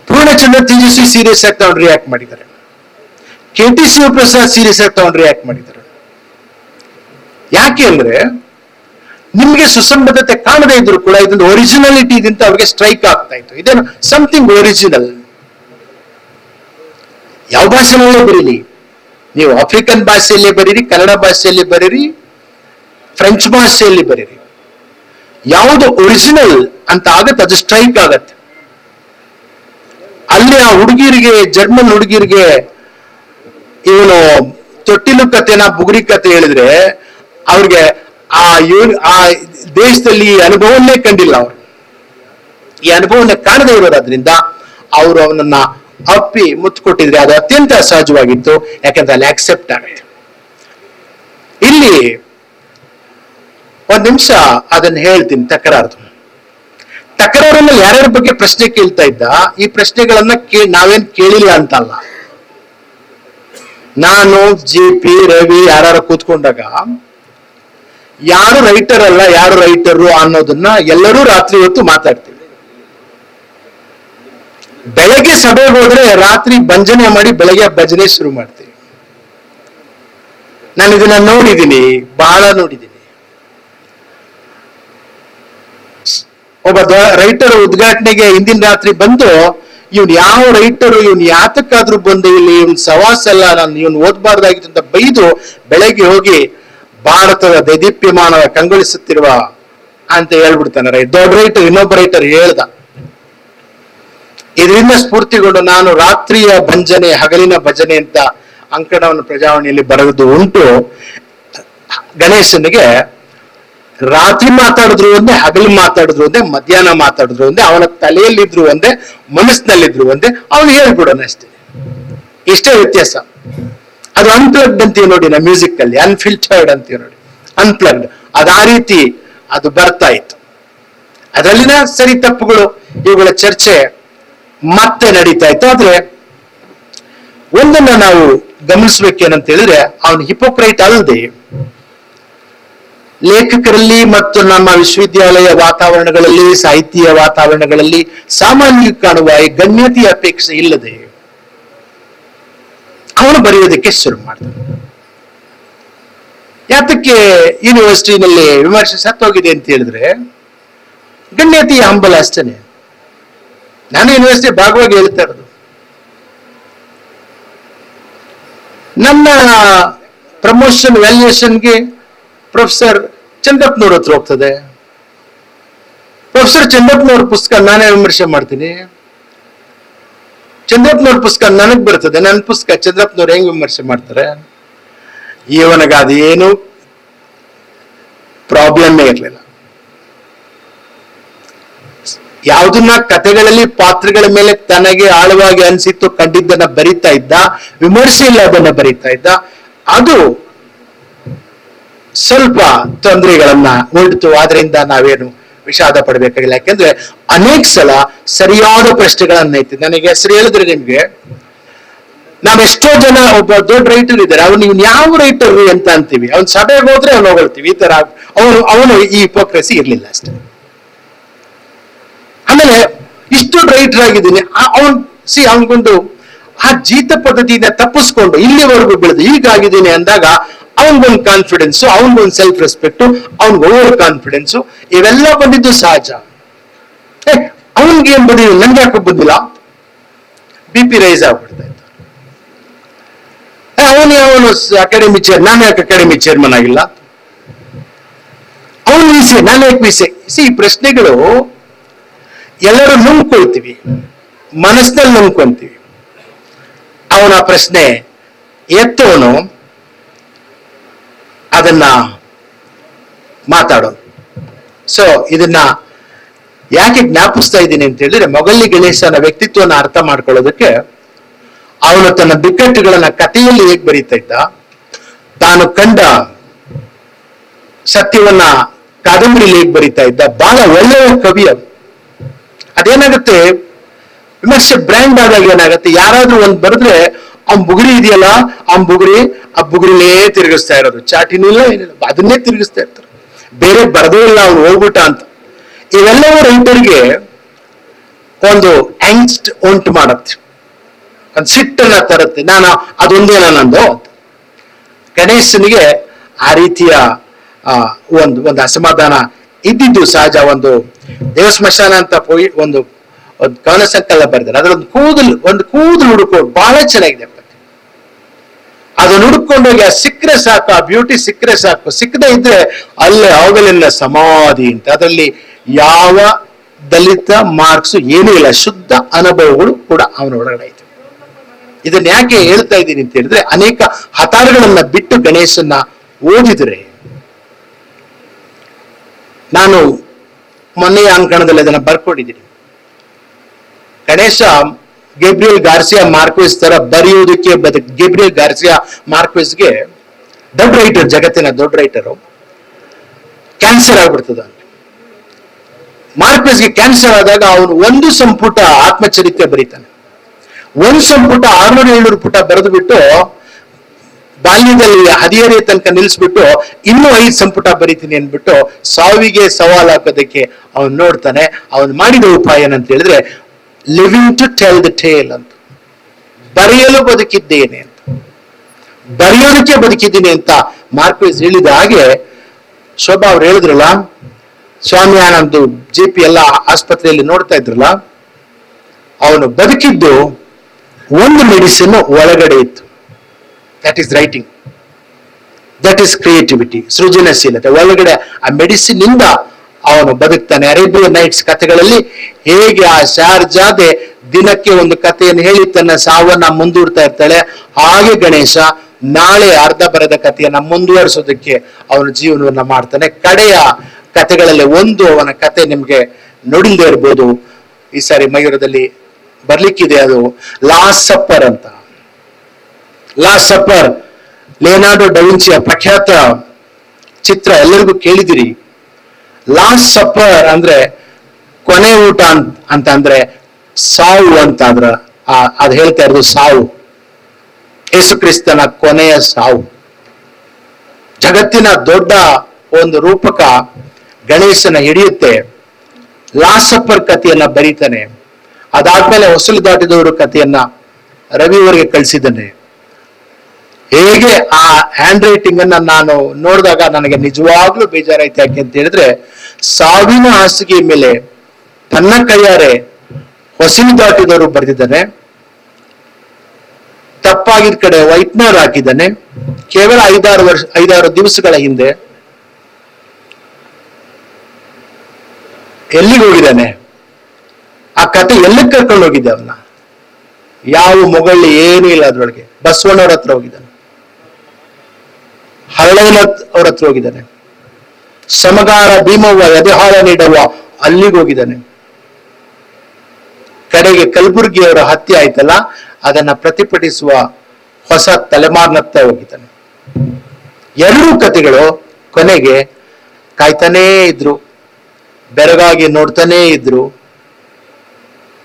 ಪೂರ್ಣಚಂದ್ರ ತೇಜಸ್ವಿ ಸೀರಿಯಸ್ ಆಗಿ ತಗೊಂಡು ರಿಯಾಕ್ಟ್ ಮಾಡಿದ್ದಾರೆ. ಕೆ ಟಿ ಶಿವಪ್ರಸಾದ್ ಸೀರಿಯಸ್ ಆಗಿ ತಗೊಂಡು ರಿಯಾಕ್ಟ್ ಮಾಡಿದ್ದಾರೆ. ಯಾಕೆ ಅಂದ್ರೆ, ನಿಮ್ಗೆ ಸುಸಂಬದ್ಧತೆ ಕಾಣದೇ ಇದ್ರು ಕೂಡ ಇದೊಂದು ಒರಿಜಿನಾಲಿಟಿ ಅಂತ ಅವ್ರಿಗೆ ಸ್ಟ್ರೈಕ್ ಆಗ್ತಾ ಇತ್ತು. ಇದೇನು ಸಮಥಿಂಗ್ ಒರಿಜಿನಲ್ ಯಾವ ಭಾಷೆನಲ್ಲೂ ಬರೀಲಿ. ನೀವು ಆಫ್ರಿಕನ್ ಭಾಷೆಯಲ್ಲಿ ಬರೀರಿ, ಕನ್ನಡ ಭಾಷೆಯಲ್ಲಿ ಬರೀರಿ ಫ್ರೆಂಚ್ ಭಾಷೆಯಲ್ಲಿ ಬರೀರಿ. ಯಾವುದು ಒರಿಜಿನಲ್ ಅಂತ ಆಗತ್ತೆ, ಅದು ಸ್ಟ್ರೈಕ್ ಆಗತ್ತೆ. ಅಲ್ಲಿ ಆ ಹುಡುಗಿರಿಗೆ ಜರ್ಮನ್ ಹುಡುಗಿರಿಗೆ ಇವನು ತೊಟ್ಟಿಲು ಕಥೆನ ಬುಗುರಿ ಕತೆ ಹೇಳಿದ್ರೆ, ಅವ್ರಿಗೆ ಆ ಆ ದೇಶದಲ್ಲಿ ಈ ಅನುಭವನ್ನೇ ಕಂಡಿಲ್ಲ ಅವ್ರು. ಈ ಅನುಭವನ್ನ ಕಾಣದೇ ಇರೋದ್ರಿಂದ ಅವರು ಅವನನ್ನ ಅಪ್ಪಿ ಮುತ್ತು ಕೊಟ್ಟಿದ್ರೆ ಅದು ಅತ್ಯಂತ ಸಹಜವಾಗಿತ್ತು, ಯಾಕಂದ್ರೆ ಅಲ್ಲಿ ಆಕ್ಸೆಪ್ಟ್ ಆಗುತ್ತೆ. ಇಲ್ಲಿ ಒಂದ್ ನಿಮಿಷ ಅದನ್ನ ಹೇಳ್ತೀನಿ ತಕರಾರು ತಕರಾರನ್ನ ಯಾರ್ಯಾರ ಬಗ್ಗೆ ಪ್ರಶ್ನೆ ಕೇಳ್ತಾ ಇದ್ದ, ಈ ಪ್ರಶ್ನೆಗಳನ್ನ ಕೇ, ನಾವೇನ್ ಕೇಳಿಲ್ಲ ಅಂತಲ್ಲ. ನಾನು, ಜಿ ಪಿ, ರವಿ ಯಾರು ಕೂತ್ಕೊಂಡಾಗ, ಯಾರು ರೈಟರ್ ಅಲ್ಲ, ಯಾರು ರೈಟರು ಅನ್ನೋದನ್ನ ಎಲ್ಲರೂ ರಾತ್ರಿ ಹೊತ್ತು ಮಾತಾಡ್ತೀವಿ. ಬೆಳಗ್ಗೆ ಸಭೆಗೆ ಹೋದ್ರೆ ರಾತ್ರಿ ಭಂಜನೆ ಮಾಡಿ ಬೆಳಗ್ಗೆ ಭಜನೆ ಶುರು ಮಾಡ್ತೀವಿ ನಾನು ಇದನ್ನ ನೋಡಿದ್ದೀನಿ ಬಹಳ ನೋಡಿದ್ದೀನಿ. ಒಬ್ಬ ರೈಟರ್ ಉದ್ಘಾಟನೆಗೆ ಹಿಂದಿನ ರಾತ್ರಿ ಬಂದು, ಇವನ್ ಯಾವ ರೈಟರು ಇವನ್ ಯಾತಕ್ಕಾದ್ರೂ ಬಂದು ಇಲ್ಲಿ ಇವ್ನ ಸವಾಸ ಎಲ್ಲ ನಾನು ಇವನ್ ಓದ್ಬಾರ್ದಾಗಿತ್ತು ಅಂತ ಬೈದು ಬೆಳಗ್ಗೆ ಹೋಗಿ ಭಾರತದ ದೈದೀಪ್ಯಮಾನ ಕಂಗೊಳಿಸುತ್ತಿರುವ ಅಂತ ಹೇಳ್ಬಿಡ್ತಾನೆ ದೊಡ್ಡ ರೈಟರ್ ಇನ್ನೊಬ್ಬ ರೈಟರ್ ಹೇಳ್ದ. ಇದರಿಂದ ಸ್ಫೂರ್ತಿಗೊಂಡು ನಾನು ರಾತ್ರಿಯ ಭಂಜನೆ, ಹಗಲಿನ ಭಜನೆ ಅಂತ ಅಂಕಣವನ್ನು ಪ್ರಜಾವಣಿಯಲ್ಲಿ ಬರೆದು ಉಂಟು. ಗಣೇಶನಿಗೆ ರಾತ್ರಿ ಮಾತಾಡಿದ್ರು ಒಂದೇ, ಹಗಲು ಮಾತಾಡಿದ್ರು ಒಂದೇ, ಮಧ್ಯಾಹ್ನ ಮಾತಾಡಿದ್ರು ಒಂದೇ, ಅವನ ತಲೆಯಲ್ಲಿದ್ರು ಒಂದೇ, ಮನಸ್ಸಿನಲ್ಲಿದ್ರು ಒಂದೇ, ಅವನು ಹೇಳ್ಬಿಡೋಣ ಅಷ್ಟೇ. ಇಷ್ಟೇ ವ್ಯತ್ಯಾಸ. ಅದು ಅನ್ಪ್ಲಗ್ಡ್ ಅಂತೀವಿ ನೋಡಿ ನಾ ಮ್ಯೂಸಿಕ್ ಅಲ್ಲಿ ಅನ್ಫಿಲ್ಟರ್ಡ್ ಅಂತೀವಿ ನೋಡಿ. ಅನ್ಪ್ಲಗ್ಡ್ ಅದು ಆ ರೀತಿ ಅದು ಬರ್ತಾ ಇತ್ತು. ಅದರಲ್ಲಿನ ಸರಿ ತಪ್ಪುಗಳು, ಇವುಗಳ ಚರ್ಚೆ ಮತ್ತೆ ನಡೀತಾ ಇತ್ತು. ಆದ್ರೆ ಒಂದನ್ನ ನಾವು ಗಮನಿಸ್ಬೇಕೇನಂತ ಹೇಳಿದ್ರೆ, ಅವನು ಹಿಪೋಕ್ರೈಟ್ ಅಲ್ಲದೆ ಲೇಖಕರಲ್ಲಿ ಮತ್ತು ನಮ್ಮ ವಿಶ್ವವಿದ್ಯಾಲಯ ವಾತಾವರಣಗಳಲ್ಲಿ, ಸಾಹಿತ್ಯ ವಾತಾವರಣಗಳಲ್ಲಿ ಸಾಮಾನ್ಯ ಕಾಣುವ ಗಣ್ಯತೆಯ ಅಪೇಕ್ಷೆ ಇಲ್ಲದೆ ಅವನು ಬರೆಯೋದಕ್ಕೆ ಶುರು ಮಾಡಿದ ಯಾತಕ್ಕೆ ಯೂನಿವರ್ಸಿಟಿನಲ್ಲಿ ವಿಮರ್ಶೆ ಸತ್ತೋಗಿದೆ ಅಂತ ಹೇಳಿದ್ರೆ, ಗಣ್ಯತೆಯ ಹಂಬಲ ಅಷ್ಟೇನೆ. ನಾನು ಯೂನಿವರ್ಸಿಟಿ ಭಾಗವಾಗಿ ಹೇಳ್ತಾ ಇರೋದು. ನನ್ನ ಪ್ರಮೋಷನ್ ವ್ಯಾಲ್ಯೂಯೇಷನ್ಗೆ ಪ್ರೊಫೆಸರ್ ಚಂದ್ರಪ್ಪನವ್ರ ಹತ್ರ ಹೋಗ್ತದೆ. ಪ್ರೊಫೆಸರ್ ಚಂದ್ರಪ್ಪನವ್ರ ಪುಸ್ತಕ ನಾನೇ ವಿಮರ್ಶೆ ಮಾಡ್ತೀನಿ. ಚಂದ್ರಪ್ಪನವ್ರ ಪುಸ್ತಕ ನನಗೆ ಬರ್ತದೆ. ನನ್ನ ಪುಸ್ತಕ ಚಂದ್ರಪ್ಪನವ್ರು ಹೆಂಗ್ ವಿಮರ್ಶೆ ಮಾಡ್ತಾರೆ? ಇವನಿಗೆ ಅದೇನು ಪ್ರಾಬ್ಲಮ್ಮೇ ಇರಲಿಲ್ಲ. ಯಾವುದನ್ನ ಕಥೆಗಳಲ್ಲಿ ಪಾತ್ರಗಳ ಮೇಲೆ ತನಗೆ ಆಳವಾಗಿ ಅನಿಸಿತ್ತು ಕಂಡಿದ್ದನ್ನ ಬರಿತಾ ಇದ್ದ, ವಿಮರ್ಶೆ ಇಲ್ಲ ಅದನ್ನ ಬರಿತಾ ಇದ್ದ, ಅದು ಸ್ವಲ್ಪ ತೊಂದರೆಗಳನ್ನ ಉಂಟು. ಆದ್ರಿಂದ ನಾವೇನು ವಿಷಾದ ಪಡಬೇಕಾಗಿಲ್ಲ. ಯಾಕೆಂದ್ರೆ ಅನೇಕ ಸಲ ಸರಿಯಾದ ಪ್ರಶ್ನೆಗಳನ್ನ ಐತಿ ನನಗೆ ಹೆಸರು ಹೇಳಿದ್ರೆ ನಿಮ್ಗೆ, ನಾವೆಷ್ಟೋ ಜನ ಒಬ್ಬ ದೊಡ್ಡ ರೈಟರ್ ಇದ್ದಾರೆ. ಅವ್ನು ಇವ್ನು ಯಾವ ರೈಟರ್ ಅಂತ ಅಂತೀವಿ. ಅವ್ನು ಸಭೆಗೆ ಹೋದ್ರೆ ಅವ್ನು ಹೊಗಳ್ತೀವಿ. ಈ ತರ ಅವನು ಅವನು ಈ ಹಿಪೋಕ್ರೆಸಿ ಇರ್ಲಿಲ್ಲ ಅಷ್ಟೇ. ಆಮೇಲೆ ಇಷ್ಟು ರೈಟರ್ ಆಗಿದ್ದೀನಿ. ಅವನ್ ಸಿ ಅವನ್ಗೊಂದು ಆ ಜೀತ ಪದ್ಧತಿಯಿಂದ ತಪ್ಪಿಸ್ಕೊಂಡು ಇಲ್ಲಿವರೆಗೂ ಬೆಳೆದು ಹೀಗಾಗಿದ್ದೀನಿ ಅಂದಾಗ ಅವನ್ಗೊಂದು ಕಾನ್ಫಿಡೆನ್ಸ್ ಅವನ್ಗೊಂದು ಸೆಲ್ಫ್ ರೆಸ್ಪೆಕ್ಟ್ ಅವ್ನ್ಗೆ ಓವರ್ ಕಾನ್ಫಿಡೆನ್ಸ್ ಇವೆಲ್ಲ ಬಂದಿದ್ದು ಸಹಜ. ಏ, ಅವನ್ಗೆ ಏನ್ ಬಂದಿಲ್ಲ ನನ್ಗೆ ಯಾಕೆ ಬಂದಿಲ್ಲ? ಬಿ ಪಿ ರೈಸ್ ಆಗ್ಬಿಡ್ತಾ ಇತ್ತು ಅವನು ಅವನು ಅಕಾಡೆಮಿ ಚೇರ್ ನಾನು ಯಾಕೆ ಅಕಾಡೆಮಿ ಚೇರ್ಮನ್ ಆಗಿಲ್ಲ? ಅವನು ವಿಸೆ ನಾನು ಯಾಕೆ ವಿಸೆ ಸಿ ಈ ಪ್ರಶ್ನೆಗಳು ಎಲ್ಲರೂ ನುಂಗ್ಕೊಳ್ತೀವಿ. ಮನಸ್ಸಿನಲ್ಲಿ ನುಂಗ್ಕೊಂತೀವಿ ಅವನ ಪ್ರಶ್ನೆ ಎತ್ತವನು ಅದನ್ನ ಮಾತಾಡೋದು ಸೊ ಇದನ್ನ ಯಾಕೆ ಜ್ಞಾಪಿಸ್ತಾ ಇದ್ದೀನಿ ಅಂತ ಹೇಳಿದ್ರೆ ಮೊಗಲಿ ಗಣೇಶನ ವ್ಯಕ್ತಿತ್ವನ ಅರ್ಥ ಮಾಡ್ಕೊಳ್ಳೋದಕ್ಕೆ ಅವನು ತನ್ನ ಬಿಕ್ಕಟ್ಟುಗಳನ್ನ ಕಥೆಯಲ್ಲಿ ಹೇಗೆ ಬರೀತಾ ಇದ್ದ, ತಾನು ಕಂಡ ಸತ್ಯವನ್ನ ಕಾದಂಬರಿಯಲ್ಲಿ ಹೇಗೆ ಬರೀತಾ ಇದ್ದ, ಬಹಳ ಒಳ್ಳೆಯ ಕವಿ ಅವನು. ಅದೇನಾಗುತ್ತೆ? ವಿಮರ್ಶೆ ಬ್ರ್ಯಾಂಡ್ ಆದಾಗ ಏನಾಗುತ್ತೆ? ಯಾರಾದ್ರೂ ಒಂದ್ ಬರೆದ್ರೆ, ಆ ಬುಗುರಿ ಇದೆಯಲ್ಲ, ಆ ಬುಗುರಿ ಆ ಬುಗುರಿನೇ ತಿರುಗಿಸ್ತಾ ಇರೋದು. ಚಾಟಿನೂ ಇಲ್ಲ, ಏನಿಲ್ಲ, ಅದನ್ನೇ ತಿರುಗಿಸ್ತಾ ಇರ್ತಾರೆ. ಬೇರೆ ಬರದೇ ಇಲ್ಲ, ಅವ್ನು ಹೋಗ್ಬಿಟ್ಟ ಅಂತ. ಇವೆಲ್ಲವೂ ರೈತರಿಗೆ ಒಂದು ಆಂಗ್ಸ್ಟ್ ಉಂಟು ಮಾಡುತ್ತೆ. ಒಂದು ಸಿಟ್ಟನ್ನ ತರುತ್ತೆ. ನಾನು ಅದೊಂದೇನ ನಂದು. ಗಣೇಶನಿಗೆ ಆ ರೀತಿಯ ಒಂದು ಒಂದು ಅಸಮಾಧಾನ ಇದ್ದಿದ್ದು ಸಹಜ ಒಂದು ದೇವ ಸ್ಮಶಾನ ಅಂತ ಪೋಯಿ ಒಂದು ಒಂದು ಕವನ ಸಂಕಲನ ಬರೆದಾರೆ. ಅದ್ರೊಂದು ಕೂದಲು, ಒಂದು ಕೂದಲು ಹುಡುಕೋ ಬಹಳ ಚೆನ್ನಾಗಿದೆ ಅದನ್ನು ಹುಡುಕೊಂಡೋಗಿ ಆ ಸಿಕ್ಕರೆ ಸಾಕು, ಆ ಬ್ಯೂಟಿ ಸಿಕ್ಕರೆ ಸಾಕು. ಸಿಕ್ಕದೆ ಇದ್ರೆ ಅಲ್ಲೇ ಅವುಗಳಿನ ಸಮಾಧಿ ಅಂತ. ಅದರಲ್ಲಿ ಯಾವ ದಲಿತ ಮಾರ್ಕ್ಸ್ ಏನೂ ಇಲ್ಲ. ಶುದ್ಧ ಅನುಭವಗಳು ಕೂಡ ಅವನ ಒಳಗಡೆ ಇದೆ ಇದನ್ನ ಯಾಕೆ ಹೇಳ್ತಾ ಇದ್ದೀನಿ ಅಂತ ಹೇಳಿದ್ರೆ, ಅನೇಕ ಹತಾರಗಳನ್ನ ಬಿಟ್ಟು ಗಣೇಶನ್ನ ಓದಿದ್ರೆ, ನಾನು ಮೊನ್ನೆಯ ಅಂಕಣದಲ್ಲಿ ಅದನ್ನ ಬರ್ಕೊಂಡಿದ್ದೀನಿ. ಗಣೇಶ ಗೇಬ್ರಿಯಲ್ ಗಾರ್ಸಿಯಾ ಮಾರ್ಕ್ವಿಸ್ ತರ ಬರೆಯುವುದಕ್ಕೆ ಬದ ಗೇಬ್ರಿಯಲ್ ಗಾರ್ಸಿಯಾ ಮಾರ್ಕ್ವಿಸ್ಗೆ ದೊಡ್ಡ ರೈಟರ್ ಜಗತ್ತಿನ ದೊಡ್ಡ ರೈಟರು ಕ್ಯಾನ್ಸರ್ ಆಗ್ಬಿಡ್ತದ ಮಾರ್ಕ್ವಿಸ್ಗೆ ಕ್ಯಾನ್ಸರ್ ಆದಾಗ ಅವನು ಒಂದು ಸಂಪುಟ ಆತ್ಮಚರಿತ್ರೆ ಬರೀತಾನೆ. ಒಂದು ಸಂಪುಟ ಆರ್ನೂರು ಏಳ್ನೂರು ಪುಟ ಬರೆದು ಬಿಟ್ಟು ಬಾಲ್ಯದಲ್ಲಿ ಹದಿಹರೆಯ ತನಕ ನಿಲ್ಲಿಸ್ಬಿಟ್ಟು ಇನ್ನೂ ಐದು ಸಂಪುಟ ಬರೀತೀನಿ ಅಂದ್ಬಿಟ್ಟು ಸಾವಿಗೆ ಸವಾಲು ಹಾಕೋದಕ್ಕೆ ಅವನು ನೋಡ್ತಾನೆ. ಅವನು ಮಾಡಿದ ಉಪಾಯ ಏನಂತ ಹೇಳಿದ್ರೆ living to tell the tale ಅಂತ. ಬರೆಯಲು ಬದುಕಿದ್ದೇನೆ ಅಂತ. ಬರೆಯೋದಕ್ಕೆ ಬದುಕಿದ್ದೀನಿ ಅಂತ ಮಾರ್ಪೇಸ್ ಹೇಳಿದ ಹಾಗೆ ಶೋಭಾ ಅವ್ರು ಹೇಳಿದ್ರಲ್ಲ, ಸ್ವಾಮಿ ಆನಂದ್ ಜೆ ಪಿ ಎಲ್ಲ ಆಸ್ಪತ್ರೆಯಲ್ಲಿ ನೋಡ್ತಾ ಇದ್ರಲ್ಲ, ಅವನು ಬದುಕಿದ್ದು ಒಂದು ಮೆಡಿಸಿನ್ ಒಳಗಡೆ ಇತ್ತು. That is writing that is creativity ಸೃಜನಶೀಲತೆ. ಒಳಗಡೆ ಆ ಮೆಡಿಸಿನ್ ಇಂದ ಅವನು ಬದುಕ್ತಾನೆ. ಅರೇಬಿಯನ್ ನೈಟ್ಸ್ ಕಥೆಗಳಲ್ಲಿ ಹೇಗೆ ಆ ಶಾರ್ಜಾದೆ ದಿನಕ್ಕೆ ಒಂದು ಕಥೆಯನ್ನು ಹೇಳಿ ತನ್ನ ಸಾವನ್ನ ಮುಂದೂಡ್ತಾ ಇರ್ತಾಳೆ. ಹಾಗೆ ಗಣೇಶ ನಾಳೆ ಅರ್ಧ ಬರದ ಕಥೆಯನ್ನ ಮುಂದುವರಿಸೋದಕ್ಕೆ ಅವನ ಜೀವನವನ್ನ ಮಾಡ್ತಾನೆ. ಕಡೆಯ ಕಥೆಗಳಲ್ಲಿ ಒಂದು ಅವನ ಕತೆ ನಿಮ್ಗೆ ನೋಡಿಲ್ದೇ ಇರ್ಬೋದು. ಈ ಸಾರಿ ಮಯೂರದಲ್ಲಿ ಬರ್ಲಿಕ್ಕಿದೆ ಅದು ಲಾಸ್ಟ್ ಸಪ್ಪರ್ ಅಂತ. ಲಾಸ್ಟ್ ಸಪ್ಪರ್, ಲೇನಾರ್ಡೋ ಡವಿನ್ಸಿಯ ಪ್ರಖ್ಯಾತ ಚಿತ್ರ ಎಲ್ಲರಿಗೂ ಕೇಳಿದಿರಿ. ಲಾಸ್ಟ್ ಸಪ್ಪರ್ ಅಂದ್ರೆ ಕೊನೆ ಊಟ ಅಂತ ಅಂದ್ರೆ ಸಾವು ಅಂತ ಅಂದ್ರ ಅದ್ ಹೇಳ್ತಾ ಇರೋದು ಸಾವು. ಯೇಸು ಕ್ರಿಸ್ತನ ಕೊನೆಯ ಸಾವು. ಜಗತ್ತಿನ ದೊಡ್ಡ ಒಂದು ರೂಪಕ ಗಣೇಶನ ಹಿಡಿಯುತ್ತೆ. ಲಾಸ್ಟ್ ಸಪ್ಪರ್ ಕಥೆಯನ್ನ ಬರೀತಾನೆ. ಅದಾದ್ಮೇಲೆ ಹೊಸಲು ದಾಟಿದವರು ಕಥೆಯನ್ನ ರವಿಯವರಿಗೆ ಕಳಿಸಿದ್ದಾನೆ. ಹೇಗೆ ಆ ಹ್ಯಾಂಡ್ ರೈಟಿಂಗ್ ಅನ್ನ ನಾನು ನೋಡಿದಾಗ ನನಗೆ ನಿಜವಾಗ್ಲೂ ಬೇಜಾರಾಯ್ತು ಯಾಕೆ ಅಂತ ಹೇಳಿದ್ರೆ, ಸಾವಿನ ಹಾಸಿಗೆ ಮೇಲೆ ತನ್ನ ಕೈಯಾರೆ ಹೊಸಿನ ದಾಟಿದವರು ಬರೆದಿದ್ದಾನೆ ತಪ್ಪಾಗಿದ ಕಡೆ ವೈಟ್ನರ್ ಹಾಕಿದ್ದಾನೆ. ಕೇವಲ ಐದಾರು ವರ್ಷ, ಐದಾರು ದಿವಸಗಳ ಹಿಂದೆ ಎಲ್ಲಿಗೆ ಹೋಗಿದ್ದಾನೆ? ಆ ಕತೆ ಎಲ್ಲಿಗೆ ಕರ್ಕೊಂಡು ಹೋಗಿದ್ದೆ ಅವನ್ನ? ಯಾವ ಮೊಗಳ್ಳಿ ಏನೂ ಇಲ್ಲ ಅದ್ರೊಳಗೆ. ಬಸವಣ್ಣವ್ರ ಹತ್ರ ಹೋಗಿದ್ದಾನೆ. ಹರಳಯ್ಯನ ಅವ್ರ ಹತ್ರ ಹೋಗಿದ್ದಾನೆ. ಸಮಗಾರ ಭೀಮವ್ವ ಎದೆಹಾಳ ನೀಡವ್ವ ಅಲ್ಲಿಗೆ ಹೋಗಿದ್ದಾನೆ. ಕಡೆಗೆ ಕಲಬುರ್ಗಿಯವರ ಹತ್ಯೆ ಆಯ್ತಲ್ಲ, ಅದನ್ನ ಪ್ರತಿಭಟಿಸುವ ಹೊಸ ತಲೆಮಾರಿನತ್ತ ಹೋಗಿದ್ದಾನೆ. ಎರಡೂ ಕತೆಗಳು ಕೊನೆಗೆ ಕಾಯ್ತಾನೇ ಇದ್ರು, ಬೆರಗಾಗಿ ನೋಡ್ತಾನೇ ಇದ್ರು.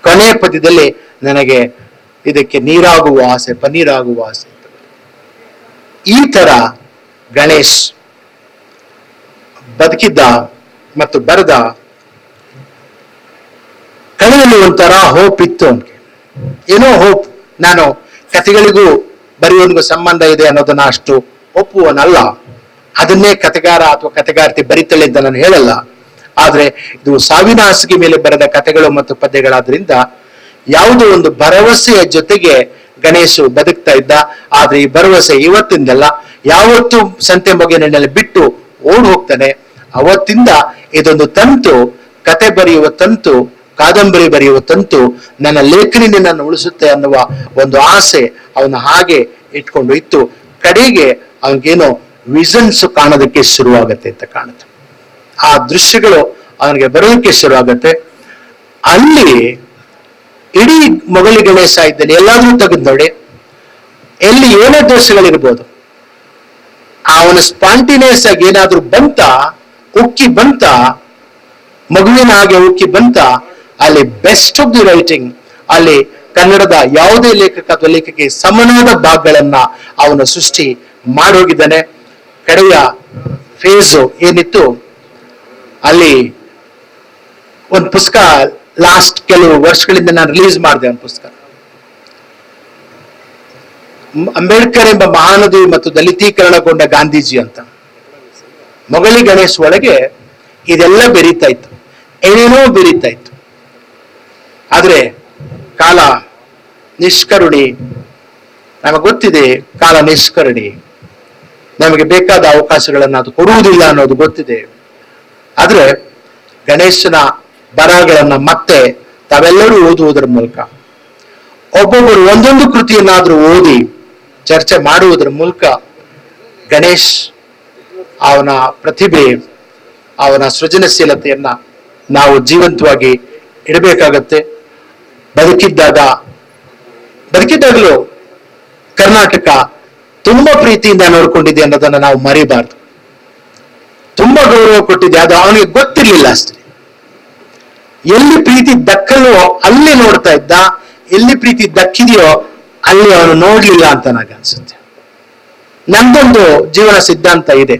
ಕೊನೆಯ ಪದ್ಯದಲ್ಲಿ ನನಗೆ ಇದಕ್ಕೆ ನೀರಾಗುವ ಆಸೆ ಪನ್ನೀರಾಗುವ ಆಸೆ ಈ ತರ ಗಣೇಶ್ ಬದುಕಿದ್ದ ಮತ್ತು ಬರೆದ ಕಣ್ಣಲ್ಲಿ ಒಂಥರ ಹೋಪ್ ಇತ್ತು ಅವನಿಗೆ. ಏನೋ ಹೋಪ್ ನಾನು ಕಥೆಗಳಿಗೂ ಬರೆಯೋನಿಗೂ ಸಂಬಂಧ ಇದೆ ಅನ್ನೋದನ್ನ ಅಷ್ಟು ಒಪ್ಪುವನಲ್ಲ. ಅದನ್ನೇ ಕಥೆಗಾರ ಅಥವಾ ಕಥೆಗಾರ್ತಿ ಬರಿತಾಳೆ ಅಂತ ನಾನು ಹೇಳಲ್ಲ. ಆದ್ರೆ ಇದು ಸಾವಿನಾಸಿಗೆ ಮೇಲೆ ಬರೆದ ಕಥೆಗಳು ಮತ್ತು ಪದ್ಯಗಳಾದ್ರಿಂದ ಯಾವುದೋ ಒಂದು ಭರವಸೆಯ ಜೊತೆಗೆ ಗಣೇಶು ಬದುಕ್ತಾ ಇದ್ದ, ಆದ್ರೆ ಈ ಭರವಸೆ ಇವತ್ತಿಂದಲ್ಲ. ಯಾವತ್ತು ಸಂತೆ ಮೊಗೆನಲ್ಲಿ ಬಿಟ್ಟು ಓಡ್ ಹೋಗ್ತಾನೆ. ಅವತ್ತಿಂದ ಇದೊಂದು ತಂತು, ಕತೆ ಬರೆಯುವ ತಂತು, ಕಾದಂಬರಿ ಬರೆಯುವ ತಂತು ನನ್ನ ಲೇಖನಿ ನನ್ನ ಉಳಿಸುತ್ತೆ ಅನ್ನುವ ಒಂದು ಆಸೆ ಅವನ ಹಾಗೆ ಇಟ್ಕೊಂಡು ಇತ್ತು. ಕಡೆಗೆ ಅವನಿಗೇನೋ ವಿಷನ್ಸ್ ಕಾಣೋದಕ್ಕೆ ಶುರುವಾಗತ್ತೆ ಅಂತ ಕಾಣುತ್ತೆ. ಆ ದೃಶ್ಯಗಳು ಅವನಿಗೆ ಬರೋದಕ್ಕೆ ಶುರುವಾಗತ್ತೆ. ಅಲ್ಲಿ ಇಡೀ ಮೊಗಲಿ ಗಣೇಶ ಇದ್ದಾನೆ. ಎಲ್ಲಾದ್ರೂ ತೆಗೆದು ನೋಡಿ ಎಲ್ಲಿ ಏನೋ ದೋಷಗಳಿರ್ಬೋದು, ಅವನ ಸ್ಪಾಂಟಿನಿಯಸ್ ಆಗಿ ಏನಾದ್ರೂ ಬಂತ, ಉಕ್ಕಿ ಬಂತ, ಮಗುವಿನ ಹಾಗೆ ಉಕ್ಕಿ ಬಂತ, ಅಲ್ಲಿ ಬೆಸ್ಟ್ ಆಫ್ ದಿ ರೈಟಿಂಗ್, ಅಲ್ಲಿ ಕನ್ನಡದ ಯಾವುದೇ ಲೇಖಕ ಅಥವಾ ಲೇಖಕಿ ಸಮನಾದ ಭಾಗಗಳನ್ನ ಅವನು ಸೃಷ್ಟಿ ಮಾಡೋಗಿದ್ದಾನೆ ಕಡೆಯ ಫೇಸು ಏನಿತ್ತು, ಅಲ್ಲಿ ಒಂದು ಪುಸ್ತಕ ಲಾಸ್ಟ್ ಕೆಲವು ವರ್ಷಗಳಿಂದ ನಾನು ರಿಲೀಸ್ ಮಾಡಿದೆ ಒಂದು ಪುಸ್ತಕ. ಅಂಬೇಡ್ಕರ್ ಎಂಬ ಮಹಾನದಿ ಮತ್ತು ದಲಿತೀಕರಣಗೊಂಡ ಗಾಂಧೀಜಿ ಅಂತ. ಮೊಗಲಿ ಗಣೇಶ್ ಒಳಗೆ ಇದೆಲ್ಲ ಬೆರೀತಾ ಇತ್ತು. ಏನೇನೋ ಬೆರೀತಾ ಇತ್ತು. ಆದ್ರೆ ಕಾಲ ನಿಷ್ಕರುಣಿ, ನಮಗೆ ಗೊತ್ತಿದೆ ಕಾಲ ನಿಷ್ಕರುಣಿ. ನಮಗೆ ಬೇಕಾದ ಅವಕಾಶಗಳನ್ನು ಅದು ಕೊಡುವುದಿಲ್ಲ ಅನ್ನೋದು ಗೊತ್ತಿದೆ. ಆದ್ರೆ ಗಣೇಶನ ಬರಹಗಳನ್ನ ಮತ್ತೆ ತಾವೆಲ್ಲರೂ ಓದುವುದರ ಮೂಲಕ. ಒಬ್ಬೊಬ್ಬರು ಒಂದೊಂದು ಕೃತಿಯನ್ನಾದ್ರೂ ಓದಿ ಚರ್ಚೆ ಮಾಡುವುದರ ಮೂಲಕ ಗಣೇಶ್ ಅವನ ಪ್ರತಿಭೆ, ಅವನ ಸೃಜನಶೀಲತೆಯನ್ನ ನಾವು ಜೀವಂತವಾಗಿ ಇಡಬೇಕಾಗತ್ತೆ. ಬದುಕಿದ್ದಾಗ, ಬದುಕಿದ್ದಾಗಲೂ ಕರ್ನಾಟಕ ತುಂಬಾ ಪ್ರೀತಿಯಿಂದ ನೋಡ್ಕೊಂಡಿದೆ ಅನ್ನೋದನ್ನ ನಾವು ಮರಿಬಾರ್ದು. ತುಂಬಾ ಗೌರವ ಕೊಟ್ಟಿದೆ, ಅದು ಅವನಿಗೆ ಗೊತ್ತಿರ್ಲಿಲ್ಲ ಅಷ್ಟೇ. ಎಲ್ಲಿ ಪ್ರೀತಿ ದಕ್ಕಲ್ವೋ ಅಲ್ಲಿ ನೋಡ್ತಾ ಇದ್ದ, ಎಲ್ಲಿ ಪ್ರೀತಿ ದಕ್ಕಿದೆಯೋ ಅಲ್ಲಿ ಅವನು ನೋಡ್ಲಿಲ್ಲ ಅಂತ ನನಗೆ ಅನ್ಸುತ್ತೆ ನಂದೊಂದು ಜೀವನ ಸಿದ್ಧಾಂತ ಇದೆ.